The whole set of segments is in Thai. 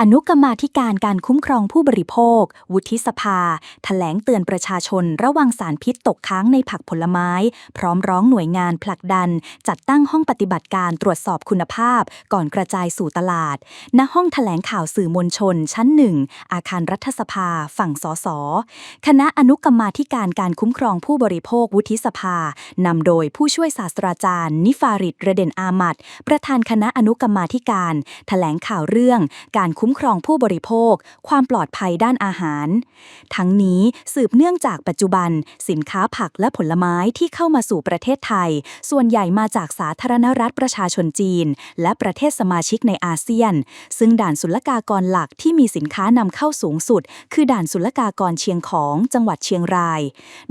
อนุกรรมาธิการการคุ้มครองผู้บริโภค วุฒิสภาแถลงเตือนประชาชนระวังสารพิษตกค้างในผักผลไม้ พร้อมร้องหน่วยงานผลักดัน จัดตั้งห้องปฏิบัติการตรวจสอบคุณภาพ ก่อนกระจายสู่ตลาด ณห้องแถลงข่าวสื่อมวลชน ชั้นหนึ่งอาคารรัฐสภา ฝั่งสสคณะอนุกรรมาธิการการคุ้มครองผู้บริโภค วุฒิสภานำโดยผู้ช่วยศาสตราจารย์ นิฟาริดระเด็นอามัดประธานคณะอนุกรรมาธิการแถลงข่าวเรื่องการคุ้มครองผู้บริโภค ความปลอดภัยด้านอาหาร ทั้งนี้สืบเนื่องจากปัจจุบัน สินค้าผักและผลไม้ที่เข้ามาสู่ประเทศไทย ส่วนใหญ่มาจากสาธารณรัฐประชาชนจีน และประเทศสมาชิกในอาเซียน ซึ่งด่านศุลกากรหลักที่มีสินค้านำเข้าสูงสุด คือด่านศุลกากรเชียงของจังหวัดเชียงราย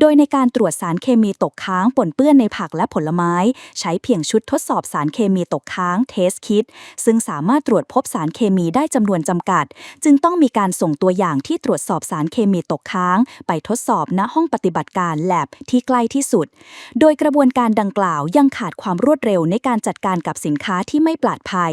โดยในการตรวจสารเคมีตกค้างปนเปื้อนในผักและผลไม้ ใช้เพียงชุดทดสอบสารเคมีตกค้างเทสคิดซึ่งสามารถตรวจพบสารเคมีได้จำนวนจำกัด จึงต้องมีการส่งตัวอย่างที่ตรวจสอบสารเคมีตกค้าง ไปทดสอบณห้องปฏิบัติการ lab ที่ใกล้ที่สุด โดยกระบวนการดังกล่าวยังขาดความรวดเร็วในการจัดการกับสินค้าที่ไม่ปลอดภัย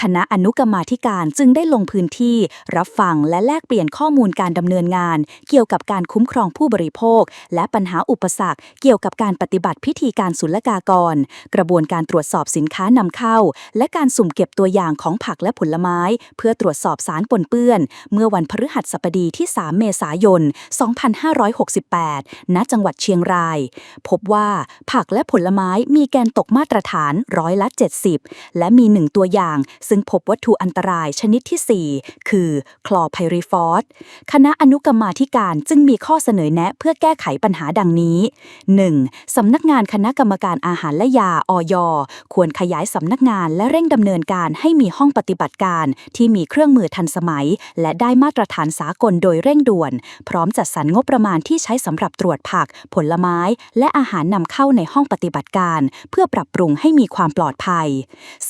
คณะอนุกรรมาธิการจึงได้ลงพื้นที่ รับฟังและแลกเปลี่ยนข้อมูลการดำเนินงาน เกี่ยวกับการคุ้มครองผู้บริโภค และปัญหาอุปสรรค เกี่ยวกับการปฏิบัติพิธีการศุลกากร กระบวนการตรวจสอบสินค้านำเข้า และการสุ่มเก็บตัวอย่างของผักและผลไม้ เพื่อตรวจสอบสารปนเปื้อน เมื่อวันพฤหัสบดีที่ 3 เมษายน 2568 ณ จังหวัดเชียงราย พบว่าผักและผลไม้มีแกนตกมาตรฐานร้อยละ 70 และมีหนึ่งตัวอย่าง ซึ่งพบวัตถุอันตรายชนิดที่ 4 คือคลอไพริฟอสคณะอนุกรรมาธิการจึงมีข้อเสนอแนะเพื่อแก้ไขปัญหาดังนี้ 1. สำนักงานคณะกรรมการอาหารและยาอยควรขยายสำนักงานและเร่งดำเนินการให้มีห้องปฏิบัติการที่มีเครือรื่องมือทันสมัย และได้มาตรฐานสากลโดยเร่งด่วน พร้อมจัดสรรงบประมาณที่ใช้สำหรับตรวจผัก ผลไม้ และอาหารนำเข้าในห้องปฏิบัติการ เพื่อปรับปรุงให้มีความปลอดภัย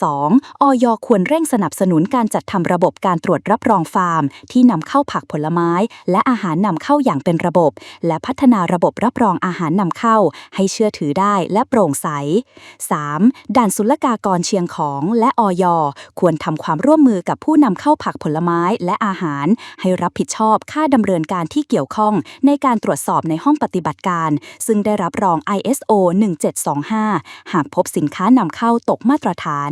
2. อยควรเร่งสนับสนุนการจัดทำระบบการตรวจรับรองฟาร์ม ที่นำเข้าผักผลไม้ และอาหารนำเข้าอย่างเป็นระบบ และพัฒนาระบบรับรองอาหารนำเข้า ให้เชื่อถือได้และโปร่งใส 3. ด่านศุลกากรเชียงของและอยควรทำความร่วมมือกับผู้นำเข้าผักผลไม้และอาหาร ให้รับผิดชอบค่าดำเนินการที่เกี่ยวข้องในการตรวจสอบในห้องปฏิบัติการ ซึ่งได้รับรอง ISO 1725 หากพบสินค้านำเข้าตกมาตรฐาน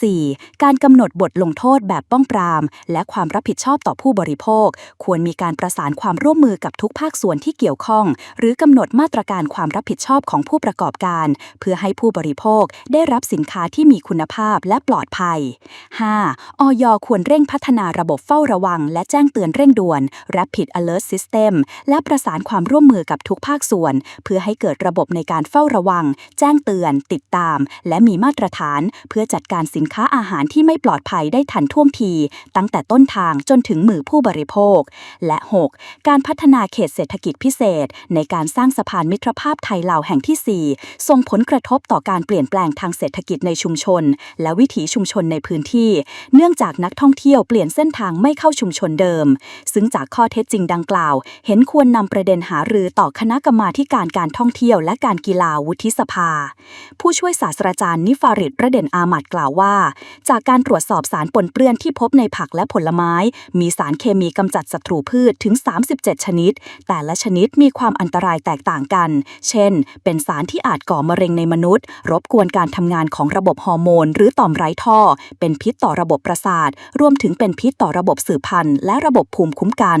4. การกำหนดบทลงโทษแบบป้องปราม และความรับผิดชอบต่อผู้บริโภค ควรมีการประสานความร่วมมือกับทุกภาคส่วนที่เกี่ยวข้อง หรือกำหนดมาตรการความรับผิดชอบของผู้ประกอบการ เพื่อให้ผู้บริโภคได้รับสินค้าที่มีคุณภาพและปลอดภัย 5. อยควรเร่งพัฒนาระบบเฝ้าระวัง และแจ้งเตือนเร่งด่วน Rapid Alert System และประสานความร่วมมือกับทุกภาคส่วน เพื่อให้เกิดระบบในการเฝ้าระวัง แจ้งเตือน ติดตาม และมีมาตรฐาน เพื่อจัดการสินค้าอาหารที่ไม่ปลอดภัยได้ทันท่วงที ตั้งแต่ต้นทางจนถึงมือผู้บริโภค และ 6. การพัฒนาเขตเศรษฐกิจพิเศษ ในการสร้างสะพานมิตรภาพไทยลาวแห่งที่ 4 ส่งผลกระทบต่อการเปลี่ยนแปลงทางเศรษฐกิจในชุมชน และวิถีชุมชนในพื้นที่ เนื่องจากนักท่องเที่ยวปลี่ยนปลี่ยนเส้นทางไม่เข้าชุมชนเดิม ซึ่งจากข้อเท็จจริงดังกล่าว เห็นควรนำประเด็นหารือต่อคณะกรรมาธิการการท่องเที่ยวและการกีฬาวุฒิสภา ผู้ช่วยศาสตราจารย์นิฟาริดระเด่นอามัดกล่าวว่า จากการตรวจสอบสารปนเปื้อนที่พบในผักและผลไม้ มีสารเคมีกำจัดศัตรูพืชถึง 37 ชนิด แต่ละชนิดมีความอันตรายแตกต่างกัน เช่น เป็นสารที่อาจก่อมะเร็งในมนุษย์ รบกวนการทำงานของระบบฮอร์โมน หรือต่อมไร้ท่อ เป็นพิษต่อระบบประสาท รวมถึงเป็นพิษต่อระบบสืบพันธุ์และระบบภูมิคุ้มกัน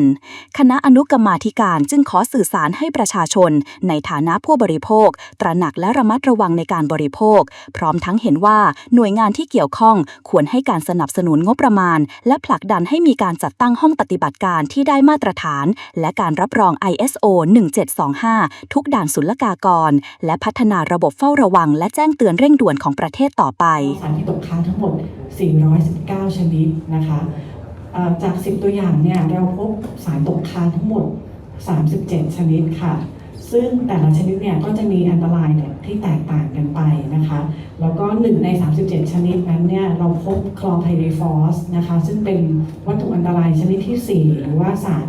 คณะอนุกรรมาธิการจึงขอสื่อสารให้ประชาชน ในฐานะผู้บริโภค ตระหนักและระมัดระวังในการบริโภค พร้อมทั้งเห็นว่าหน่วยงานที่เกี่ยวข้องควรให้การสนับสนุนงบประมาณ และผลักดันให้มีการจัดตั้งห้องปฏิบัติการที่ได้มาตรฐาน และการรับรอง ISO 1725 ทุกด่านศุลกากร และพัฒนาระบบเฝ้าระวัง และแจ้งเตือนเร่งด่วนของประเทศต่อไปสารที่ตกค้างทั้งหมด 419 ชนิดนะคะจาก 10 ตัวอย่างเนี่ยเราพบสารตกค้างทั้งหมด 37 ชนิดค่ะ ซึ่งแต่ละชนิดเนี่ยก็จะมีอันตรายเนี่ยที่แตกต่างกันไปนะคะ แล้วก็หนึ่งใน 37 ชนิดนั้นเนี่ยเราพบคลอไพรฟอสนะคะ ซึ่งเป็นวัตถุอันตรายชนิดที่ 4 หรือว่าสาร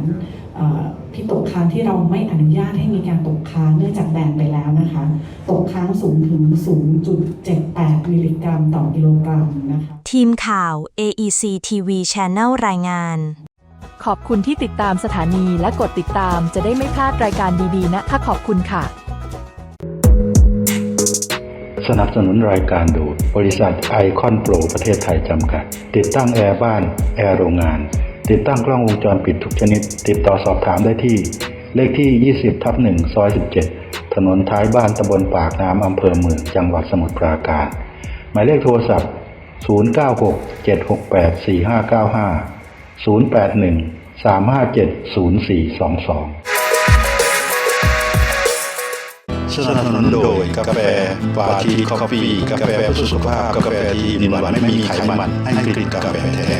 เอ่อพิษตกค้างที่เราไม่อนุญาตให้มีการตกค้างเนื่องจากแบนไปแล้วนะคะ ตกค้างสูงถึง 0.78 มิลลิกรัมต่อกิโลกรัมนะคะ ทีมข่าว AEC TV Channel รายงาน ขอบคุณที่ติดตามสถานีและกดติดตามจะได้ไม่พลาดรายการดีๆ นะคะขอบคุณค่ะ สนับสนุนรายการโดยบริษัทไอคอนโปรประเทศไทยจำกัด ติดตั้งแอร์บ้าน แอร์โรงงาน ติดตั้งกล้องวงจรปิดทุกชนิด ติดต่อสอบถามได้ที่ เลขที่ 20 ทับ1ซอย 17 ถนนท้ายบ้านตำบลปากน้ำอำเภอเมืองจังหวัดสมุทรปราการ หมายเลขโทรศัพท์ 096 768 4595 081 357 0422 สนับสนุนโดยกาแฟฟาชีคอฟฟี่กาแฟเพื่อสุขภาพ กาแฟที่ดินหวานไม่มีไขมันให้กลิ่นกาแฟแท้